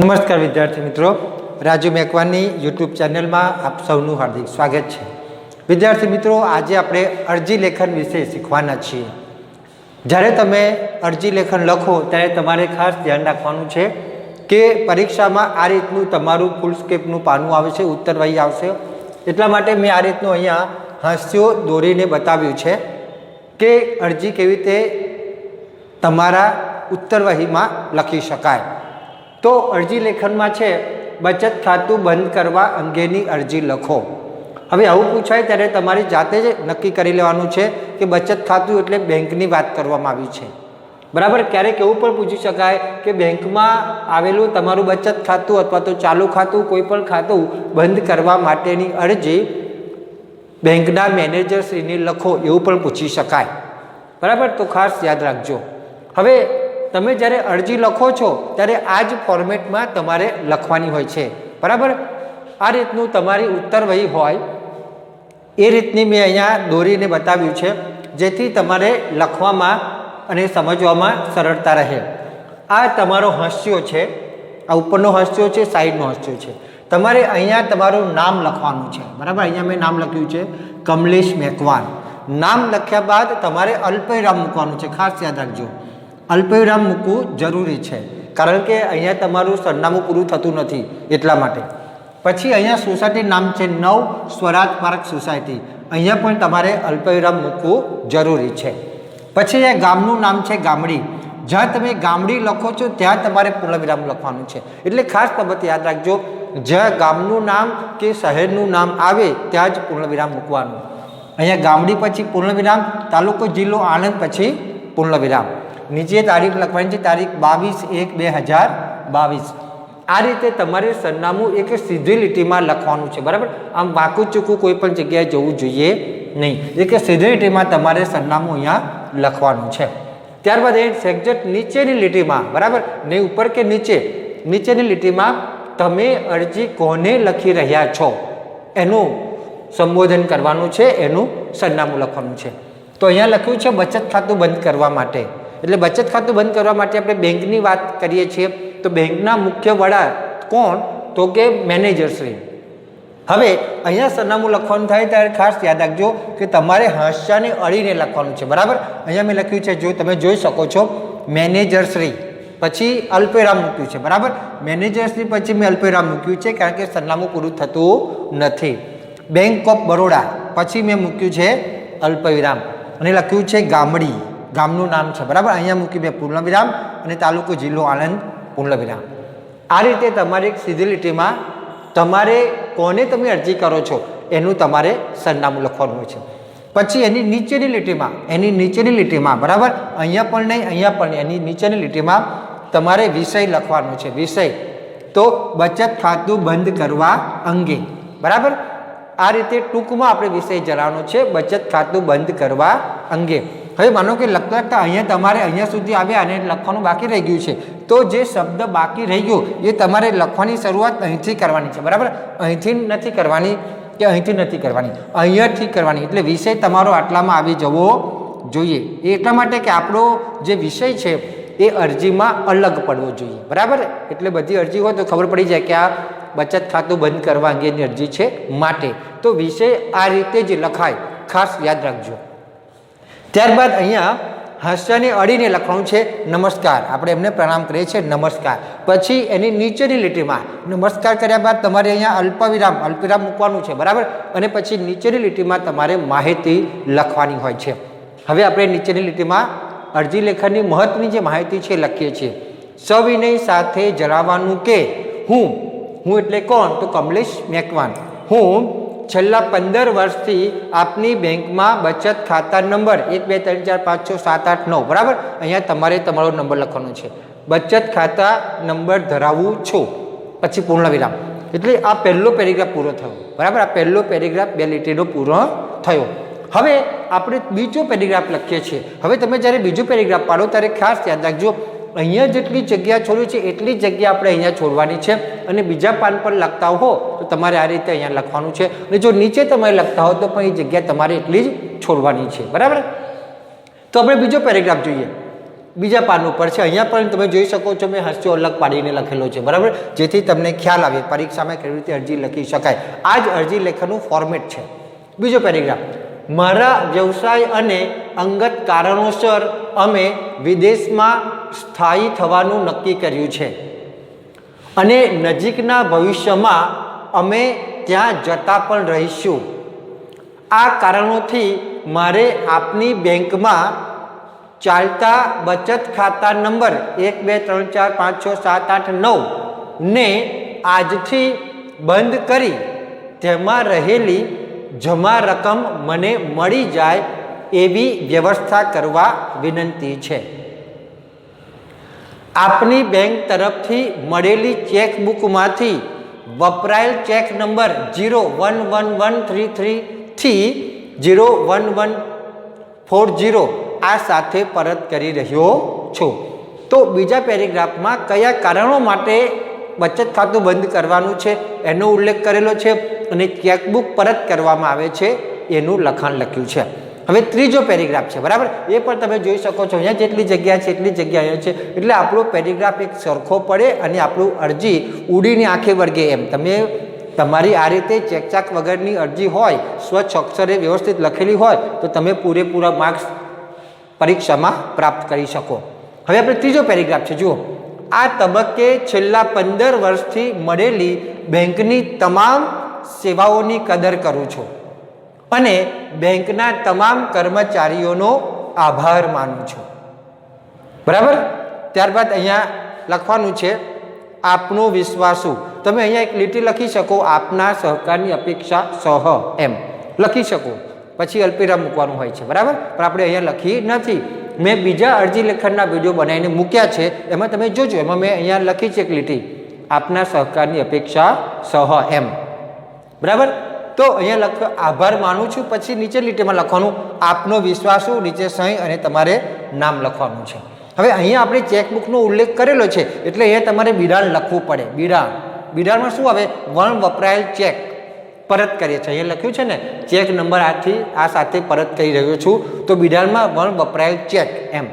નમસ્કાર વિદ્યાર્થી મિત્રો. રાજુ મેકવાની યુટ્યુબ ચેનલમાં આપ સૌનું હાર્દિક સ્વાગત છે. વિદ્યાર્થી મિત્રો, આજે આપણે અરજી લેખન વિશે શીખવાના છીએ. જ્યારે તમે અરજી લેખન લખો, ત્યારે તમારે ખાસ ધ્યાન રાખવાનું છે કે પરીક્ષામાં આ રીતનું તમારું ફૂલ સ્કેપનું પાનું આવે છે ઉત્તરવાહી આવશે. એટલા માટે મેં આ રીતનું અહીંયા હાસ્યો દોરીને બતાવ્યું છે કે અરજી કેવી રીતે તમારા ઉત્તરવાહીમાં લખી શકાય. તો અરજી લેખનમાં છે, બચત ખાતું બંધ કરવા અંગેની અરજી લખો. હવે આવું પૂછાય ત્યારે તમારી જાતે જ નક્કી કરી લેવાનું છે કે બચત ખાતું એટલે બેંકની વાત કરવામાં આવી છે. બરાબર? ક્યારેક એવું પણ પૂછી શકાય કે બેંકમાં આવેલું તમારું બચત ખાતું અથવા તો ચાલુ ખાતું, કોઈ પણ ખાતું બંધ કરવા માટેની અરજી બેંકના મેનેજરશ્રીને લખો એવું પણ પૂછી શકાય. બરાબર? તો ખાસ યાદ રાખજો. હવે તમે જ્યારે અરજી લખો છો, ત્યારે આ જ ફોર્મેટમાં તમારે લખવાની હોય છે. બરાબર? આ રીતનું તમારી ઉત્તરવહી હોય. એ રીતની મેં અહીંયા દોરીને બતાવ્યું છે, જેથી તમારે લખવામાં અને સમજવામાં સરળતા રહે. આ તમારો હાસ્યો છે. આ ઉપરનો હાસ્યો છે, સાઈડનો હાસ્યો છે. તમારે અહીંયા તમારું નામ લખવાનું છે. બરાબર? અહીંયા મેં નામ લખ્યું છે, કમલેશ મેકવાન નામ લખ્યા બાદ તમારે અલ્પવિરામ મૂકવાનું છે. ખાસ યાદ રાખજો. અલ્પવિરામ મૂકવું જરૂરી છે. કારણ કે અહીંયા તમારું સરનામું પૂરું થતું નથી એટલા માટે. પછી અહીંયા સોસાયટી નામ છે નવ સ્વરાજ પાર્ક સોસાયટી. અહીંયા પણ તમારે અલ્પવિરામ મૂકવું જરૂરી છે. પછી અહીંયા ગામનું નામ છે ગામડી. જ્યાં તમે ગામડી લખો છો ત્યાં તમારે પૂર્ણવિરામ લખવાનું છે. એટલે ખાસ બાબત યાદ રાખજો, જ્યાં ગામનું નામ કે શહેરનું નામ આવે ત્યાં જ પૂર્ણવિરામ મૂકવાનું. અહીંયા ગામડી પછી પૂર્ણવિરામ, તાલુકો જિલ્લો આણંદ પછી પૂર્ણવિરામ. નીચે તારીખ લખવાની છે તારીખ બાવીસ એક બે હજાર બાવીસ. આ રીતે તમારે સરનામું એક સીધી લીટીમાં લખવાનું છે, બરાબર? આમ વાંકું ચૂકું કોઈ પણ જગ્યાએ જવું જોઈએ નહીં. એક સીધી લીટીમાં તમારે સરનામું અહીંયા લખવાનું છે. ત્યારબાદ એ સેક્જેટ નીચેની લીટીમાં, બરાબર? નહીં, ઉપર કે નીચે? નીચેની લીટીમાં તમે અરજી કોને લખી રહ્યા છો? એનું સંબોધન કરવાનું છે, એનું સરનામું લખવાનું છે. તો અહીંયા લખ્યું છે, બચત ખાતું બંધ કરવા માટે. એટલે બચત ખાતું બંધ કરવા માટે આપણે બેંકની વાત કરીએ છીએ. તો બેંકના મુખ્ય વડા કોણ? તો કે મેનેજરશ્રી હવે અહીંયા સરનામું લખવાનું થાય ત્યારે ખાસ યાદ રાખજો કે તમારે હાસ્યાને અડીને લખવાનું છે. બરાબર? અહીંયા મેં લખ્યું છે, જો તમે જોઈ શકો છો મેનેજરશ્રી પછી અલ્પેરામ મૂક્યું છે. બરાબર? મેનેજરશ્રી પછી મેં અલ્પેરામ મૂક્યું છે કારણ કે સરનામું પૂરું થતું નથી. Bank of Baroda. પછી મેં મૂક્યું છે અલ્પવિરામ. અને લખ્યું છે ગામડી. ગામનું નામ છે. બરાબર? અહીંયા મૂકી મેં પૂર્ણવિરામ અને તાલુકો જિલ્લો આણંદ, પૂર્ણવિરામ. આ રીતે તમારી સીધી લીટીમાં તમારે કોને તમે અરજી કરો છો, એનું તમારે સરનામું લખવાનું હોય છે. પછી એની નીચેની લીટીમાં, એની નીચેની લીટીમાં, બરાબર? અહીંયા પણ નહીં, અહીંયા પણ નહીં. એની નીચેની લીટીમાં તમારે વિષય લખવાનો છે, વિષય. તો બચત ખાતું બંધ કરવા અંગે. બરાબર? આ રીતે ટૂંકમાં આપણે વિષય જણાવવાનો છે, બચત ખાતું બંધ કરવા અંગે. હવે માનો કે લખતા લખતા અહીંયા તમારે અહીંયા સુધી આવ્યા અને લખવાનું બાકી રહી ગયું છે, તો જે શબ્દ બાકી રહી ગયો, એ તમારે લખવાની શરૂઆત અહીંથી કરવાની છે, બરાબર? અહીંથી નથી કરવાની કે અહીંથી નથી કરવાની? અહીંયાથી કરવાની. એટલે વિષય તમારો આટલામાં આવી જવો જોઈએ. એ એટલા માટે કે આપણો જે વિષય છે, એ અરજીમાં અલગ પડવો જોઈએ, બરાબર? એટલે બધી અરજી હોય તો ખબર પડી જાય કે આ બચત ખાતું બંધ કરવા અંગેની અરજી છે માટે. તો વિષય આ રીતે જ લખાય. ખાસ યાદ રાખજો. ત્યારબાદ અહીંયા હાસ્યને અડીને લખવાનું છે નમસ્કાર. આપણે એમને પ્રણામ કરીએ છીએ, નમસ્કાર. પછી એની નીચેની લીટીમાં નમસ્કાર કર્યા બાદ તમારે અહીંયા અલ્પવિરામ અલ્પવિરામ મૂકવાનું છે, બરાબર? અને પછી નીચેની લીટીમાં તમારે માહિતી લખવાની હોય છે. હવે આપણે નીચેની લીટીમાં અરજી લેખનની મહત્વની જે માહિતી છે લખીએ છીએ. સવિનય સાથે જણાવવાનું કે હું હું એટલે કોણ? તો કમલેશ મેકવાન. હું છેલ્લા પંદર વર્ષથી આપની બેંકમાં બચત ખાતા નંબર એક, બે, ત્રણ, ચાર, પાંચ, છ, સાત, આઠ, નવ, બરાબર? અહીંયા તમારે તમારો નંબર લખવાનો છે. બચત ખાતા નંબર ધરાવું છો. પછી પૂર્ણ વિરામ એટલે આ પહેલો પેરેગ્રાફ પૂરો થયો. બરાબર? આ પહેલો પેરેગ્રાફ બે લીટીનો પૂરો થયો. હવે આપણે બીજો પેરેગ્રાફ લખીએ છીએ. હવે તમે જ્યારે બીજો પેરેગ્રાફ પાડો ત્યારે ખાસ યાદ રાખજો, અહીંયા જેટલી જગ્યા છોડ્યું છે, એટલી જગ્યા આપણે અહીંયા છોડવાની છે. અને બીજા પાન પર લખતા હો તમારે આ રીતે અહીંયા લખવાનું છે. અને જો નીચે તમે લખતા હો તો પણ એ જગ્યા તમારે એટલી જ છોડવાની છે. બરાબર? તો આપણે બીજો પેરેગ્રાફ જોઈએ. બીજા પાન ઉપર છે. અહીંયા પણ તમે જોઈ શકો છો મેં હાસ્યો અલગ પાડીને લખેલો છે. બરાબર? જેથી તમને ખ્યાલ આવે પરીક્ષામાં કેવી રીતે અરજી લખી શકાય. આ જ અરજી લેખનનું ફોર્મેટ છે. બીજો પેરેગ્રાફ. મારા વ્યવસાય અને અંગત કારણોસર અમે વિદેશમાં સ્થાયી થવાનું નક્કી કર્યું છે. અને નજીકના ભવિષ્યમાં અમે ત્યાં જતા પણ રહીશું. આ કારણોથી મારે આપની બેંકમાં ચાલતા બચત ખાતા નંબર એક, બે, ત્રણ, ચાર, પાંચ, છ, સાત, આઠ, નવ ને આજથી બંધ કરી તેમાં રહેલી જમા રકમ મને મળી જાય એવી વ્યવસ્થા કરવા વિનંતી છે. આપની બેંક તરફથી મળેલી ચેકબુકમાંથી વપરાયેલ cheque number zero one one one three થ્રીથી zero one one four zero આ સાથે પરત કરી રહ્યો છું. તો બીજા પેરેગ્રાફમાં કયા કારણો માટે બચત ખાતું બંધ કરવાનું છે એનો ઉલ્લેખ કરેલો છે અને ચેકબુક પરત કરવામાં આવે છે એનું લખાણ લખ્યું છે. હવે ત્રીજો પેરેગ્રાફ છે, બરાબર? એ પણ તમે જોઈ શકો છો, અહીંયા જેટલી જગ્યા છે, એટલી જગ્યા અહીંયા છે. એટલે આપણો પેરેગ્રાફ એક સરખો પડે અને આપણું અરજી ઉડીને આંખે વળગે એમ. તમે તમારી આ રીતે ચેકચાક વગરની અરજી હોય, સ્વચ્છ અક્ષરે વ્યવસ્થિત લખેલી હોય, તો તમે પૂરેપૂરા માર્ક્સ પરીક્ષામાં પ્રાપ્ત કરી શકો. હવે આપણે ત્રીજો પેરેગ્રાફ છે, જુઓ. આ તબક્કે છેલ્લા પંદર વર્ષથી મળેલી બેંકની તમામ સેવાઓની કદર કરું છું. અને બેંકના તમામ કર્મચારીઓનો આભાર માનું છું. બરાબર? ત્યારબાદ અહીંયા લખવાનું છે, આપનો વિશ્વાસુ. તમે અહીંયા એક લીટી લખી શકો, આપના સહકારની અપેક્ષા સહ. એમ. લખી શકો. પછી અલ્પિરામ મૂકવાનું હોય છે. બરાબર? પણ આપણે અહીંયા લખી નથી. મેં બીજા અરજી લેખનના વીડિયો બનાવીને મૂક્યા છે. એમાં તમે જોજો. એમાં મેં અહીંયા લખી છે એક લીટી, આપના સહકારની અપેક્ષા સહ. એમ. બરાબર? તો અહીંયા લખ, આભાર માનું છું. પછી નીચે લીટીમાં લખવાનું, આપનો વિશ્વાસુ નીચે સહી અને તમારે નામ લખવાનું છે. હવે અહીંયા આપણે ચેકબુકનો ઉલ્લેખ કરેલો છે, એટલે અહીંયા તમારે બિડાણ લખવું પડે. બિડાણ બિડાણમાં શું આવે? વણ વપરાયેલ ચેક. પરત કરીએ છીએ. અહીંયા લખ્યું છે ને, ચેક નંબર આથી આ સાથે પરત કરી રહ્યો છું. તો બિડાણમાં વણ વપરાયેલ ચેક એમ.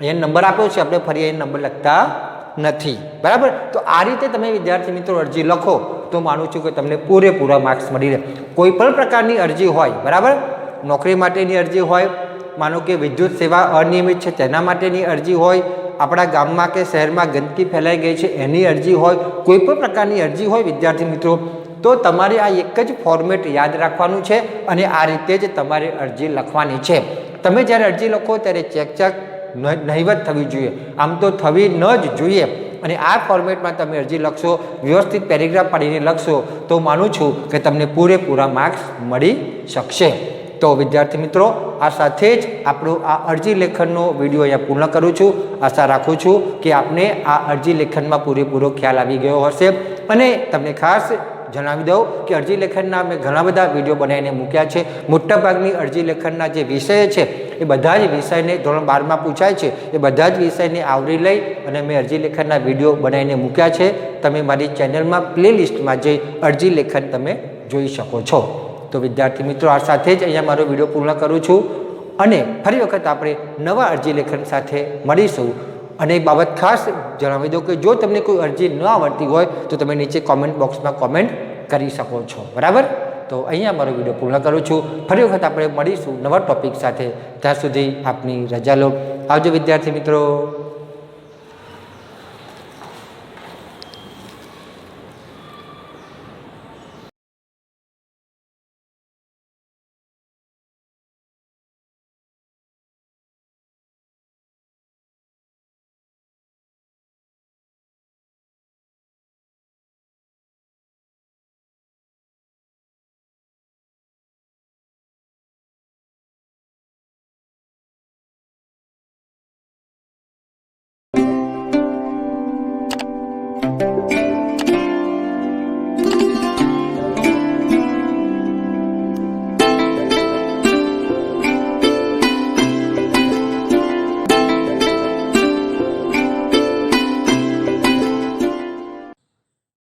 અહીંયા નંબર આપ્યો છે. આપણે ફરી અહીં નંબર લખતા નથી. બરાબર? તો આ રીતે તમે વિદ્યાર્થી મિત્રો અરજી લખો તો માનું છું કે તમને પૂરેપૂરા માર્ક્સ મળી રહે. કોઈ પણ પ્રકારની અરજી હોય, બરાબર? નોકરી માટેની અરજી હોય, માનો કે વિદ્યુત સેવા અનિયમિત છે, તેના માટેની અરજી હોય, આપણા ગામમાં કે શહેરમાં ગંદકી ફેલાઈ ગઈ છે, એની અરજી હોય, કોઈ પણ પ્રકારની અરજી હોય વિદ્યાર્થી મિત્રો, તો તમારે આ એક જ ફોર્મેટ યાદ રાખવાનું છે અને આ રીતે જ તમારે અરજી લખવાની છે. તમે જ્યારે અરજી લખો ત્યારે ચેક ચેક નહીવત થવી જોઈએ. આમ તો થવી ન જ જોઈએ. અને આ ફોર્મેટમાં તમે અરજી લખશો, વ્યવસ્થિત પેરેગ્રાફ પાડીને લખશો, તો માનું છું કે તમને પૂરેપૂરા માર્ક્સ મળી શકશે. તો વિદ્યાર્થી મિત્રો, આ સાથે જ આપણું આ અરજી લેખનનો વીડિયો અહીંયા પૂર્ણ કરું છું. આશા રાખું છું કે આપને આ અરજી લેખનમાં પૂરેપૂરો ખ્યાલ આવી ગયો હશે. અને તમને ખાસ જણાવી દઉં કે અરજી લેખનના મેં ઘણા બધા વીડિયો બનાવીને મૂક્યા છે. મોટાભાગની અરજી લેખનના જે વિષય છે, એ બધા જ વિષયને ધોરણ બારમાં પૂછાય છે. એ બધા જ વિષયને આવરી લઈ અને મેં અરજી લેખનના વીડિયો બનાવીને મૂક્યા છે. તમે મારી ચેનલમાં પ્લેલિસ્ટમાં જઈ અરજી લેખન તમે જોઈ શકો છો. તો વિદ્યાર્થી મિત્રો, આ સાથે જ અહીંયા મારો વીડિયો પૂર્ણ કરું છું. અને ફરી વખત આપણે નવા અરજી લેખન સાથે મળીશું. અને એક બાબત ખાસ જણાવી દઉં કે જો તમને કોઈ અરજી ન આવડતી હોય, તો તમે નીચે કોમેન્ટ બોક્સમાં કોમેન્ટ કરી શકો છો. બરાબર? તો અહીંયા મારો વીડિયો પૂર્ણ કરું છું. ફરી વખત આપણે મળીશું નવા ટોપિક સાથે. ત્યાં સુધી આપની રજા લો. આવજો વિદ્યાર્થી મિત્રો.